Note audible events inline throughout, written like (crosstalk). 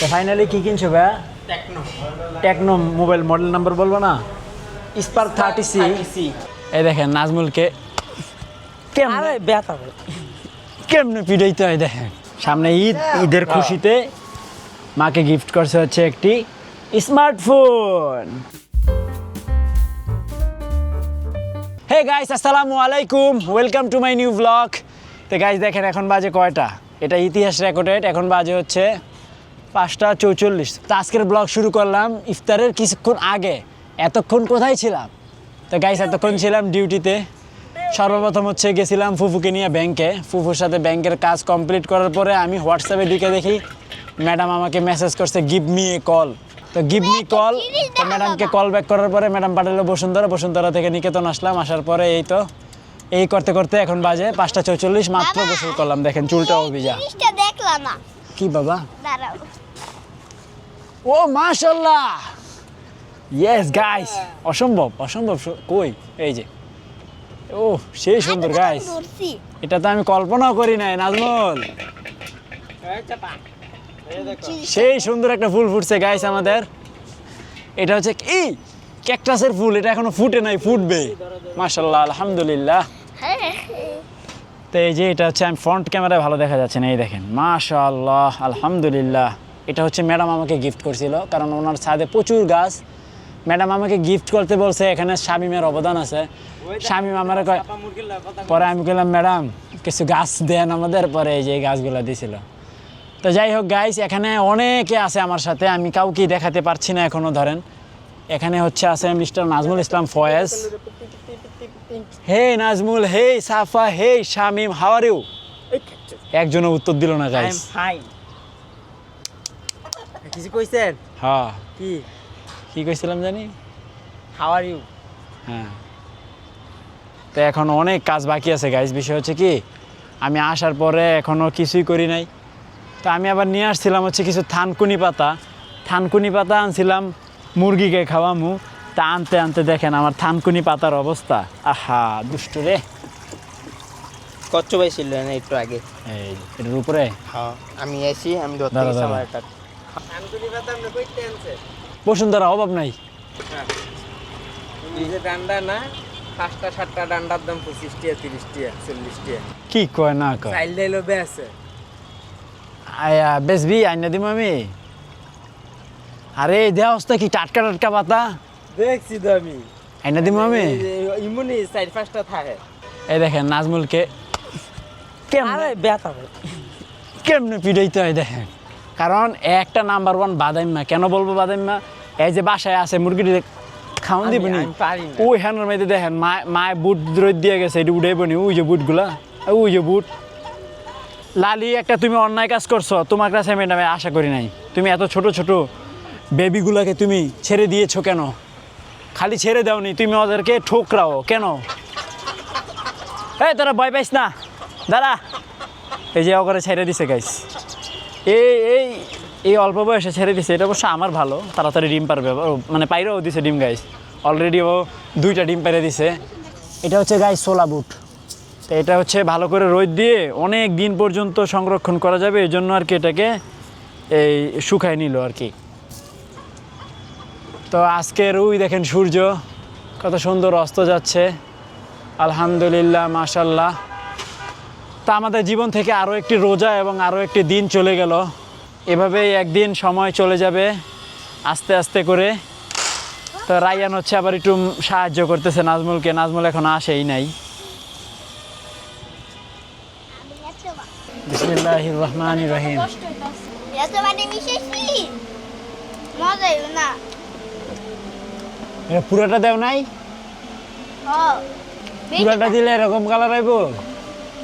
তো ফাইনালি কি কিনছো ভাইয়া? Tecno Tecno mobile model number বলব না? স্পার্ক থার্টি সি এই দেখেন নাজমুলকে কেমনে ব্যথা কেমনে পিড়াইতে হয় দেখেন। সামনে ঈদ ঈদের খুশিতে মাকে গিফট করছে হচ্ছে একটি স্মার্টফোন হে গাইস আসসালামু আলাইকুম। Welcome to my new vlog তো গাইস দেখেন এখন বাজে কয়টা? এটা ইতিহাস রেকর্ডেড এখন বাজে হচ্ছে পাঁচটা চৌচল্লিশ। তো আজকের ব্লগ শুরু করলাম ইফতারের কিছুক্ষণ আগে। এতক্ষণ কোথায় ছিলাম? তো গাইস এতক্ষণ ছিলাম ডিউটিতে সর্বপ্রথম হচ্ছে গেছিলাম ফুফুকে নিয়ে ব্যাংকে ফুফুর সাথে ব্যাংকের কাজ কমপ্লিট করার পরে আমি হোয়াটসঅ্যাপে ঢুকে দেখি ম্যাডাম আমাকে মেসেজ করছে গিভ মি এ কল তো গিভ মি কল তো ম্যাডামকে কল ব্যাক করার পরে ম্যাডাম পাঠালো বসুন্ধরা। বসুন্ধরা থেকে নিকেতন আসলাম। আসার পরে এই তো এই করতে করতে এখন বাজে পাঁচটা চৌচল্লিশ। মাত্র গোসল করলাম। দেখেন চুলটাও ভিজা। দেখলাম কি বাবা? দাঁড়াও। ও মাশাল্লাহ ইয়েস গাইস অসম্ভব অসম্ভব কই? এই যে। ও সেই সুন্দর গাইস এটা তো আমি কল্পনাও করি নাই নাজমুল। সেই সুন্দর একটা ফুল ফুটছে গাইস আমাদের। এটা হচ্ছে কি? ক্যাকটাসের ফুল এটা এখনও ফুটে নাই ফুটবে। মাশাল্লাহ আলহামদুলিল্লাহ। হ্যাঁ। তো এই যে এটা হচ্ছে আমি ফ্রন্ট ক্যামেরায় ভালো দেখা যাচ্ছে না এই দেখেন। মাশাল্লাহ আলহামদুলিল্লাহ। এটা হচ্ছে ম্যাডাম আমাকে গিফট করছিল কারণ ওনার ছাদে প্রচুর গাছ। ম্যাডাম আমাকে গিফট করতে বলছে এখানে শামিমের অবদান আছে। শামিম আমার পরে আমি বললাম ম্যাডাম কিছু গাছ দেন আমাদের পরে এই যে গাছগুলো দিছিল। তো যাই হোক গাইস এখানে অনেকে আছে আমার সাথে আমি কাউকে দেখাতে পারছি না এখনও ধরেন। এখানে হচ্ছে আছে মিস্টার নাজমুল ইসলাম ফয়েজ। হে নাজমুল হে সাফা হে শামিম আর একজনও উত্তর দিল না আই এম গাইস ফাইন কিছু কইছেন? হ্যাঁ কি? কি কইছিলাম জানি? হাউ আর ইউ হ্যাঁ। তো এখন অনেক কাজ বাকি আছে গাইজ বিষয় হচ্ছে কি আমি আসার পরে এখনও কিছুই করি নাই। তো আমি আবার নিয়ে আসছিলাম হচ্ছে কিছু থানকুনি পাতা। থানকুনি পাতা আনছিলাম মুরগিকে খাওয়ামু। তা আনতে আনতে দেখেন আমার থানকুনি পাতার অবস্থা। আহা দুষ্টু রে। কচ্চ ভাই ছিলেন একটু আগে? এই এটার উপরে? হ্যাঁ আমি এসি আমি ধরতে বসুন্ধরা অভাব নাই। যে ডান্ডা না পাঁচটা সাতটা ডান্ডার দাম পঁচিশ টিয়া তিরিশ টিয়া চল্লিশ টিয়া কি কয় না কয়? চাইল ডাইলো বে আছে। আয়া বেসবি আইনা দিম আমি। আরে দেওয়া অবস্থা কি টাটকা টাটকা পাতা? দেখছি তো আমি। আইনা দিম আমি। ইমুনি চার পাঁচটা থাকে। এই দেখেন নাজমুলকে কেমনে আরে ব্যথা কেমনে পিড়াইতে হয় দেখেন। কারণ একটা নাম্বার ওয়ান বাদাইম্মা কেন বলব বাদাইম্মা? এই যে বাসায় আছে মুরগিটি খাওয়ান না। ওই হ্যানের মধ্যে দেখেন মায় মায় বুট রোদ দিয়ে গেছে এটি উঠে বনি ওই যে বুটগুলা ওই যে বুট। লালি একটা তুমি অন্যায় কাজ করছ তোমার কাছে আমি আমি আশা করি নাই। তুমি এত ছোট ছোট বেবিগুলাকে তুমি ছেড়ে দিয়েছ কেন? খালি ছেড়ে দাওনি তুমি ওদেরকে ঠোকরাও কেন? এই তোরা ভয় পাইস না। দাঁড়া। এই যে অগরে ছেড়ে দিছে গাইস এই এই এই অল্প বয়সে ছেড়ে দিছে, এটা অবশ্য আমার ভালো। তাড়াতাড়ি ডিম পারবে মানে পাইরেও দিছে ডিম গাইস অলরেডি ও দুইটা ডিম পেরে দিছে। এটা হচ্ছে গাইস সোলা বুট। তো এটা হচ্ছে ভালো করে রোদ দিয়ে অনেক দিন পর্যন্ত সংরক্ষণ করা যাবে এই জন্য আর কি এটাকে এই শুকায় নিল আর কি। তো আজকের ওই দেখেন সূর্য, কত সুন্দর অস্ত যাচ্ছে। আলহামদুলিল্লাহ, মাশাল্লাহ। তা আমাদের জীবন থেকে আরও একটি রোজা এবং আরও একটি দিন চলে গেল। এভাবেই একদিন সময় চলে যাবে আস্তে আস্তে করে। তো রায়ান হচ্ছে আবার একটু সাহায্য করতেছে নাজমুলকে। নাজমুল এখন আসেই নাই। বিসমিল্লাহ রহমান রহিম। পুরোটা দেও নাই? পুরোটা দিলে এরকম কালার আইব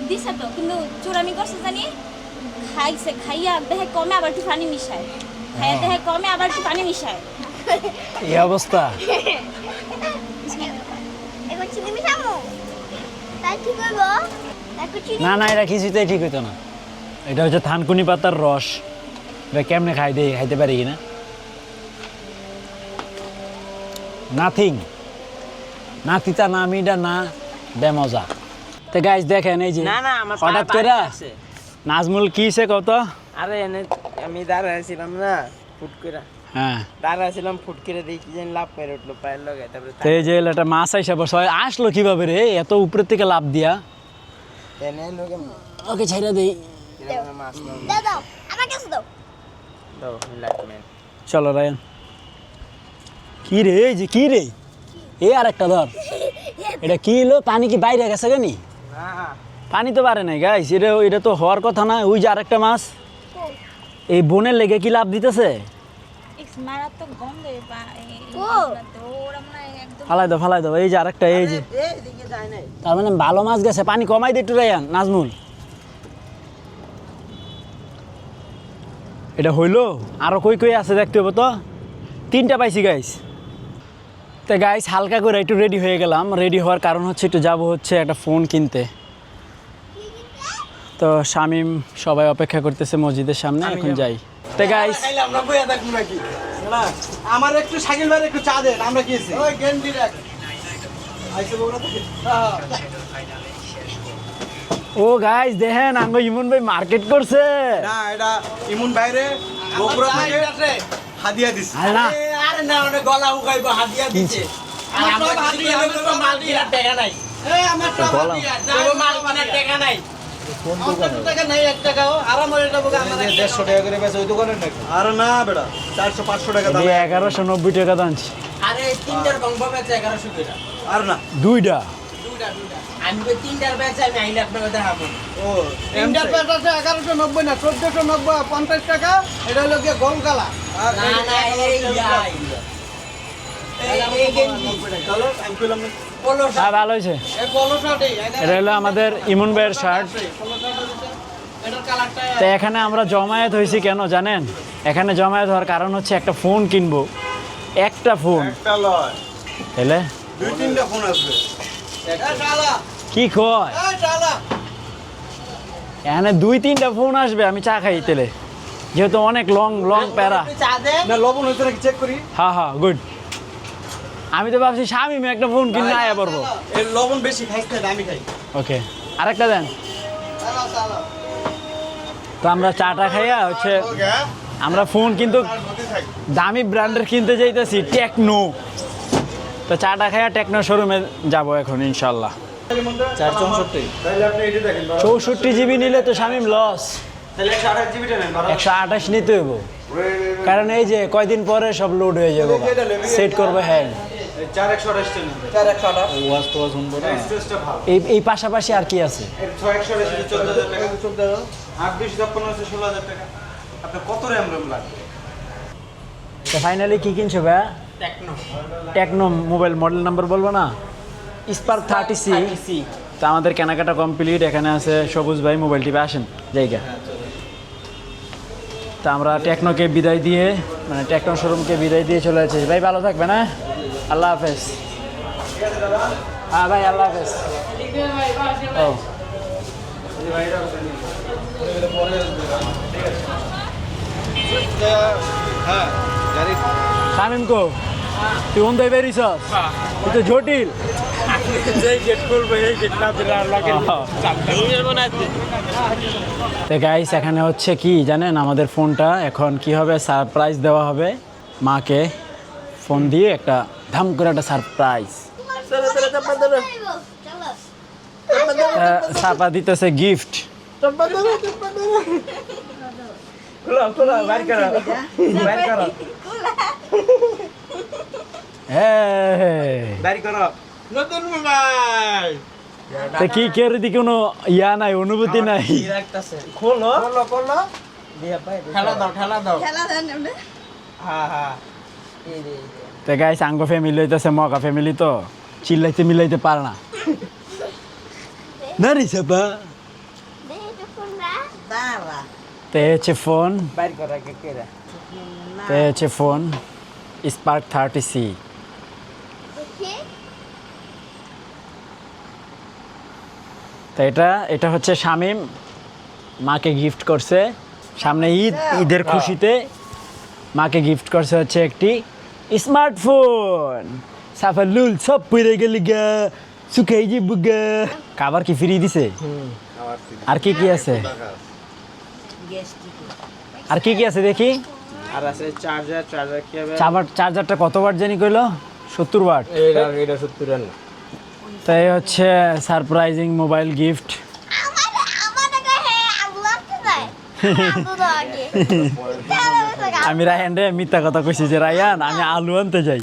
দিছে তো কিন্তু চুরামি করছে জানি খাইছে খাইয়া দেহে কমে আবার একটু পানি মিশায়। খাইয়া দেহে কমে আবার একটু পানি মিশায়। এই অবস্থা। এখন চিনি মিশামু? তাই ঠিক হইব? না না এটা কিছুতেই ঠিক হইতো না। এটা হচ্ছে থানকুনি পাতার রস। এটা কেমনে খাই দেই খাইতে পারি কিনা? নাথিং। না তিতা না মিডা না বেমজা। তো গাইজ দেখেন এই যে না না আমার হঠাৎ করে নাজমুল কি সে কত? আরে এনে আমি দাঁড়াইছিলাম না ফুট করে। হ্যাঁ। দাঁড়াইছিলাম ফুট করে দেখি কি জানি লাভ মেরে উঠল পায়ের লগে তারপরে এই যে মাছ আইসা বসে। আসলো কীভাবে রে? এত উপরের থেকে লাভ দিয়া। লোকে ওকে ছেড়ে দেই। মাছ দাও দাও আমার কাছে দাও। দাও লাগবে চলো রায়ন। কি রে এই যে কি রে? এ আর একটা ধর। (laughs) এটা কি হলো? পানি কি বাইরে গেছে কেনি? পানি তো পারে নাই গাইস এটা এটা তো হওয়ার কথা না। ওই যে আরেকটা মাছ। এই বনের লেগে কি লাভ দিতেছে? ফালাই দাও ফালাই দাও। এই যে আরেকটা এই যে। এদিকে যায় নাই। তার মানে ভালো মাছ গেছে। পানি কমাই দে একটু রায়ান। নাজমুল। এটা হইল? আরও কই কই আছে দেখতে হবে তো। তিনটা পাইছি গাইস তো গাইস হালকা করে একটু রেডি হয়ে গেলাম। রেডি হওয়ার কারণ হচ্ছে একটু যাব হচ্ছে একটা ফোন কিনতে। তো শামিম সবাই অপেক্ষা করতেছে মসজিদের সামনে এখন যাই। তো গাইস আমরা বইয়া থাকব নাকি? না আমার একটু শাকিল ভাই একটু চা দেন আমরা খেয়েছি। ওই গেন্ডি রাখ আইসে বগুড়া থেকে হ্যাঁ ও গাইস দেখেন আঙ্গ ইমন ভাই মার্কেট করছে। না এটা ইমুন বাইরে বগুড়া থেকে। হাদিয়া দিছে। আর আরে না ওটা গলা উগাইবো হাদিয়া দিছে। আর আমরা হাদিয়া তো মাল কিনার টাকা নাই। এই আমার তো বলা। তো মাল কিনার টাকা নাই। টাকা নাই এক টাকাও। আরাম দেড়শো টাকা করে বেচে ওই দোকানের নাকি? আরে না বেটা চারশো পাঁচশো টাকা দাম। এগারোশো নব্বই টাকা দাঁড়ছি আরে তিনটার কম বেচে এগারোশো টাকা আর না। দুইটা? আমি তো তিনটার বেচে আমি আইলে আপনাকে দেখাবো। ও তিনটার প্যাট আছে এগারোশো নব্বই না চোদ্দশো নব্বই পঞ্চাশ টাকা। এটা হলো গিয়ে গোল কালা আর না এই যাই হ্যাঁ ভালো হয়েছে। এটা হলো আমাদের ইমন ভাইয়ের শার্ট তো এখানে আমরা জমায়েত হয়েছি কেন জানেন? এখানে জমায়েত হওয়ার কারণ হচ্ছে একটা ফোন কিনবো। একটা ফোন এলে কি কয়? এখানে দুই তিনটা ফোন আসবে আমি চা খাই তেলে যেহেতু অনেক লং লং প্যারা। না লবণ হয়েছে নাকি চেক করি? হ্যাঁ হ্যাঁ গুড আমি তো ভাবছি স্বামী একটা ফোন কিনে আয়া পড়ব। এর লবণ বেশি খাইছ না আমি খাই। ওকে আরেকটা দেন। তো আমরা চাটা খাইয়া হচ্ছে আমরা ফোন কিন্তু দামি ব্র্যান্ডের কিনতে যাইতেছি টেকনো তো চাটা খাইয়া টেকনো শোরুমে যাব এখন ইনশাল্লাহ চৌষট্টি। জিবি নিলে তো শামিম লস একশো আঠাশ নিতে হইব। কারণ এই যে কয়দিন পরে সব লোড হয়ে যাবে সেট করবে হ্যাঁ ভালো। এই এই পাশাপাশি আর কি আছে? ফাইনালি কি কিনছো ভাইয়া? Tecno Tecno mobile model number বলব না? স্পার্ক থার্টি সি সি তা আমাদের কেনাকাটা কমপ্লিট এখানে আছে সবুজ ভাই মোবাইল টিপে আসেন। জায়গা তা আমরা টেকনোকে বিদায় দিয়ে মানে টেকনো শোরুমকে বিদায় দিয়ে চলে যাচ্ছি। ভাই, ভালো থাকবে না আল্লাহ হাফেজ। হ্যাঁ ভাই, আল্লাহ হাফেজ। ও। হ্যাঁ গাড়ি শামিম কো, তুই অন্ধাই বেরিয়েছ? তুই তো জটিল। (laughs) তো গাইস এখানে হচ্ছে কি জানেন? আমাদের ফোনটা এখন কি হবে? সারপ্রাইজ দেওয়া হবে মাকে। ফোন দিয়ে একটা ধাম করে একটা সারপ্রাইজ সাপা দিতেছে গিফট (laughs) করো। নতুন মোবাইল। তো কি কের দিকে কোনো ইয়া নাই অনুভূতি নাই? খোলো। খোলো খোলো। ঠেলা দাও ঠেলা দাও। খেলা দেন হ্যাঁ হ্যাঁ তো গাইস আঙ্গ ফ্যামিলি হইতেছে মকা ফ্যামিলি তো। চিল্লাইতে মিলাইতে পারে না। না রে সাপা তো হচ্ছে ফোন তো হচ্ছে ফোন স্পার্ক থার্টি সি দেখি তো এটা এটা হচ্ছে শামিম। মাকে গিফট করছে। সামনে ঈদ ঈদের খুশিতে মাকে গিফট করছে হচ্ছে একটি স্মার্টফোন সাফালুল সব পড়ে গেলি গা সুখাই যে বুগা খাবার কি ফ্রি দিছে? আর কি কি আছে? আর কি কি আছে দেখি? আর আছে চার্জার চার্জার কেবল চাবার চার্জারটা কত ওয়াট জানি কইলো? সত্তর ওয়াট এইটা এটা সত্তর না। তাই হচ্ছে সারপ্রাইজিং মোবাইল গিফট। আমি রায়ান রে মিথ্যা কথা কইছি যে রায়ান আমি আলু আনতে যাই।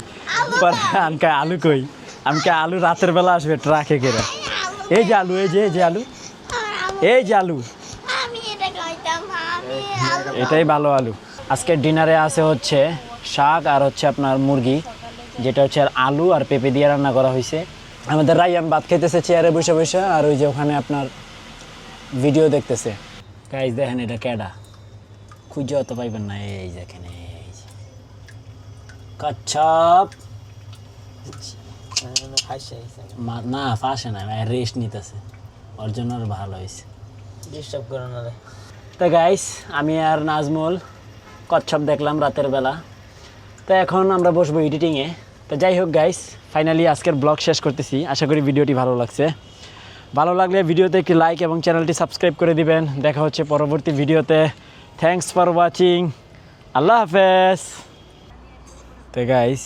আনকে আলু কই? আমি কে আলু রাতের বেলা আসবে ট্রাকে করে। এই যে আলু এই যে এই যে আলু। এই যে আলু। এটাই ভালো আলু। আজকের ডিনারে আছে হচ্ছে শাক আর হচ্ছে আপনার মুরগি যেটা হচ্ছে আর আলু আর পেঁপে দিয়ে রান্না করা হয়েছে আমাদের রাইয়ান ভাত খাইতেছে চেয়ারে বসে বসে আর ওই যে ওখানে আপনার ভিডিও দেখতেছে। গাইজ দেখেন এটা ক্যাডা খুঁজে অত পাইবেন না এই দেখেন এই যে। কচ্ছপ। না ফাঁসে না রেস্ট নিতেছে। ওর জন্য ওর ভালো হয়েছে ডিস্টার্ব করো না তো গাইস আমি আর নাজমুল কচ্ছপ দেখলাম রাতের বেলা। তো এখন আমরা বসবো এডিটিংয়ে তো যাই হোক গাইস ফাইনালি আজকের ব্লগ শেষ করতেছি। আশা করি ভিডিওটি ভালো লাগছে। ভালো লাগলে ভিডিওতে একটি লাইক এবং চ্যানেলটি সাবস্ক্রাইব করে দিবেন। দেখা হচ্ছে পরবর্তী ভিডিওতে। থ্যাঙ্কস ফর ওয়াচিং আল্লাহ হাফেজ। তো গাইস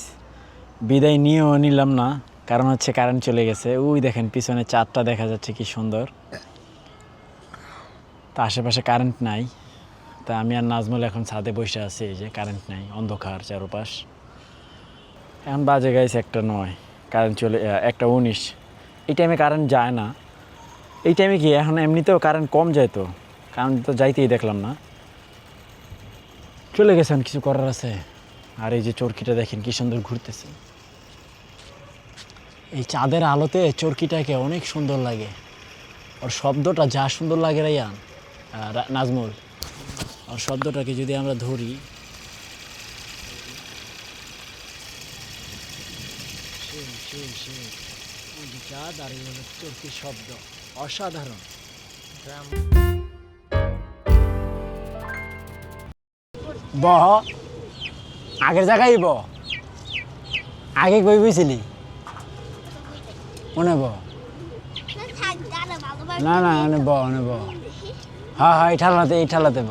বিদায় নিয়েও নিলাম না। কারণ হচ্ছে কারেন্ট চলে গেছে। ওই দেখেন, পিছনে চাঁদটা দেখা যাচ্ছে কি সুন্দর। তা আশেপাশে কারেন্ট নাই। তা আমি আর নাজমুল এখন ছাদে বসে আছি, এই যে কারেন্ট নাই, অন্ধকার চারপাশ। এখন বাজে গাইছে একটা নয় কারেন্ট চলে একটা উনিশ। এই টাইমে কারেন্ট যায় না। এই টাইমে কি এখন এমনিতেও কারেন্ট কম যায় তো? কারেন্ট তো যাইতেই দেখলাম না। চলে গেছেন কিছু করার আছে। আর এই যে চরকিটা দেখেন কি সুন্দর ঘুরতেছে। এই চাঁদের আলোতে চরকিটাকে অনেক সুন্দর লাগে। ওর শব্দটা যা সুন্দর লাগে রাইয়ান নাজমুল। ওর শব্দটাকে যদি আমরা ধরি সেই, সেই, সেই। ওই যে চাঁদ আর এই হলো চরকির শব্দ? অসাধারণ। বহ আগের জায়গায় ব। আগে কই বইছিলি? মনে বহ থাক না না অনে ব অনে ব। হ্যাঁ হ্যাঁ এই ঠালাতে এই ঠালাতে ব।